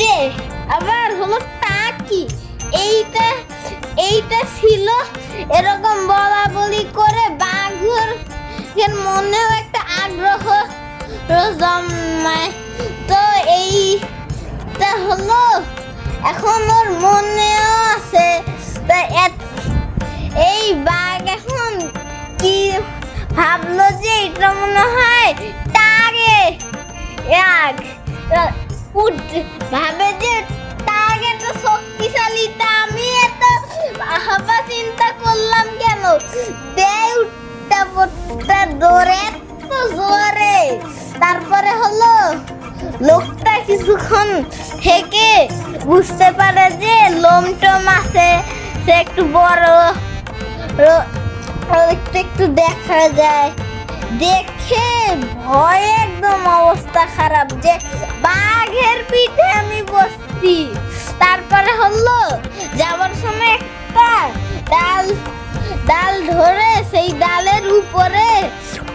যে আবার হলো টাকি এইটা এইটা ছিল এরকম বলা বলি করে বাঘুর মনেও একটা আগ্রহ জন্মায়। তো এইটা হলো, এখন ওর মনেও আছে। এই বাঘ এখন কি ভাবলো যে এটা মনে হয় টাগে এক ভাবে যে টাগ এত শক্তিশালী, তা আমি এত হাবা চিন্তা করলাম কেন? দেয় উঠটা পড়টা দৌড়ে এত জোরে। তারপরে হলো, লোকটা কিছুক্ষণ থেকে বুঝতে পারে যে লোম টোম আছে। সে একটু বড় একটু একটু দেখা যায়। দেখে ভয় একদম অবস্থা খারাপ যে বাঘের পিঠে আমি বসছি। তারপরে হলো যাওয়ার সময় একটা ডাল ডাল ধরে সেই ডালের উপরে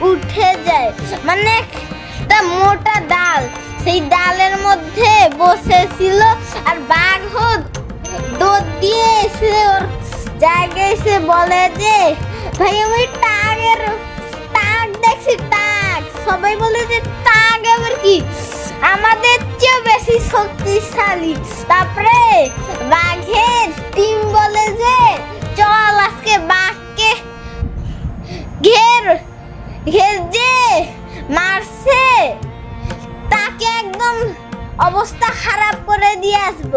উঠে যায়। মানে একটা মোটা ডাল, সেই ডালের মধ্যে বসেছিল আর বাঘ দৌড় দিয়ে এসে ওর জায়গায় এসে বলে যে, ভাই, আমি সবাই বলে যে টাগ আবার কি? আমাদের চেয়ে বেশি শক্তিশালী। তারপরে বাঘের টিম বলে যে, চল আজকে বাঘকে ঘের ঘের যে মারছে, তাকে একদম অবস্থা খারাপ করে দিয়ে আসব।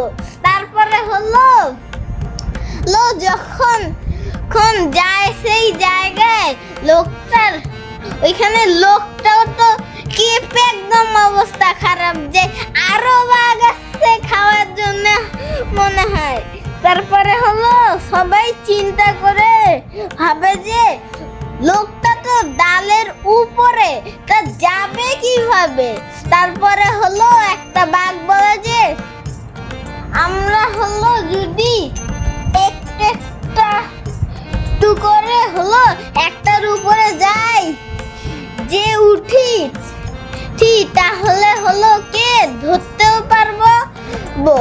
তারপরে হলো লো যখন যখন যায় সেই জায়গায় লোকটার, ওইখানে কেঁপে একদম অবস্থা খারাপ যে আরও বাঘ আসছে খাওয়ার জন্য মনে হয়। তারপরে হলো সবাই চিন্তা করে ভাবে যে লোকটা তো ডালের উপরে, তা যাবে কীভাবে? তারপরে হলো একটা বাঘ বলে যে, আমরা হলো যদি একটা করে হলো একটার হলো কে? ধরতেও পারব। বো।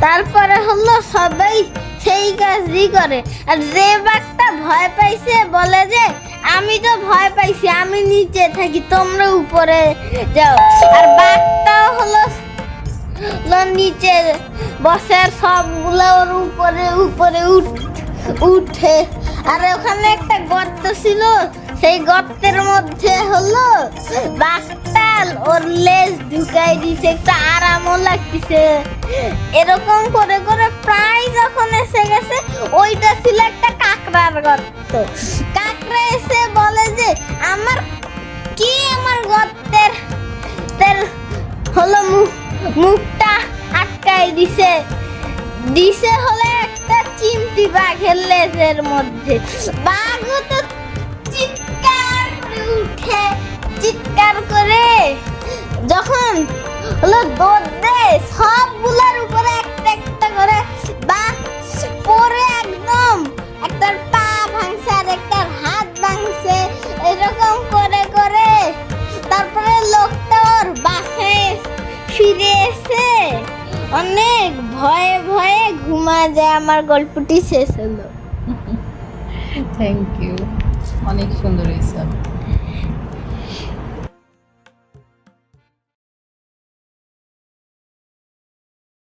তারপরে হলো সবাই সেই কাজই করে। আর যে বাঘটা ভয় পাইছে বলে যে, আমি তো ভয় পাইছি, আমি নিচে থাকি, তোমরা উপরে যাও। আর বাঘটাও হলো নিচে বসে সবগুলো ওর উপরে উপরে উঠ, উঠে। আর ওখানে একটা গর্ত ছিল সেই গর্তের মধ্যে হলো বাঘটাল ওর লেজ ঢুকাই দিছে একটা আরামও লাগতেছে এরকম করে করে প্রায় যখন এসে গেছে, ওইটা ছিল একটা কাঁকড়ার গর্ত। কাঁকড়া এসে বলে যে, আমার কি আমার গর্তের তের হলো মুখ মুখটা আটকাই দিছে? দিছে হলে একটা চিমটি বাঘের লেজের মধ্যে। বাঘও তো যখন হলো দৌড় সবগুলোর উপরে একটা একটা করে বা পরে একদম একটার পা ভাঙছে আর একটার হাত ভাঙছে, এরকম করে করে। তারপরে লোকটা ওর বাসায় ফিরে এসে অনেক ভয়ে ভয়ে ঘুমা যায়। আমার গল্পটি শেষ হলো। থ্যাংক ইউ অনেক সুন্দর হয়েছে